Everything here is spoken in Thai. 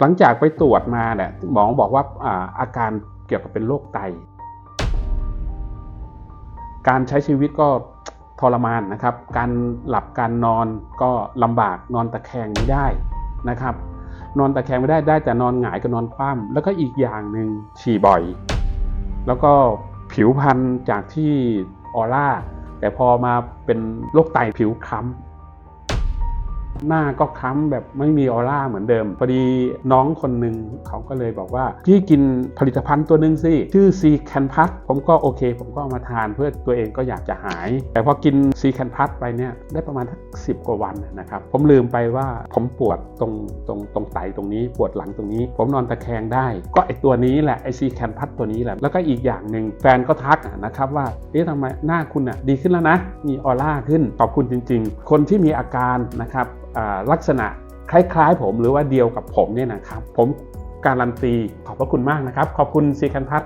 หลังจากไปตรวจมาเนี่ยหมอบอกว่าอาอาการเกี่ยวกับเป็นโรคไต การใช้ชีวิตก็ทรมานนะครับ การหลับการนอนก็ลำบากนอนตะแคงไม่ได้นะครับ นอนตะแคงไม่ได้ได้แต่นอนหงายกับนอนคว่ำแล้วก็อีกอย่างหนึ่งฉี่บ่อย แล้วก็ผิวพรรณจากที่ออร่าแต่พอมาเป็นโรคไตผิวคล้ำ หน้าก็คล้ำแบบไม่มีออร่าเหมือนเดิม พอดีน้องคนหนึ่งเขาก็เลยบอกว่า พี่กินผลิตภัณฑ์ตัวหนึ่งสิ ชื่อซีแคนพัทผมก็โอเค ผมก็เอามาทานเพื่อตัวเองก็อยากจะหาย แต่พอกินซีแคนพัทไปเนี่ยได้ประมาณสักสิกว่าวันนะครับ ผมลืมไปว่าผมปวดตรงตรงตรงไตตรงนี้ปวดหลังตรงนี้ ผมนอนตะแคงได้ ก็ไอตัวนี้แหละไอซีแคนพัทตัวนี้แหละแล้วก็อีกอย่างหนึ่งแฟนก็ทักนะครับว่าเอ๊ะทำไมหน้าคุณอะดีขึ้นแล้วนะ มีออร่าขึ้นขอบคุณจริง ๆ คนที่มีอาการนะครับ ลักษณะคล้ายๆ ผมหรือว่าเดียวกับผมเนี่ยนะครับ ผมการันตีขอบพระคุณมากนะครับ ขอบคุณซีคันพัท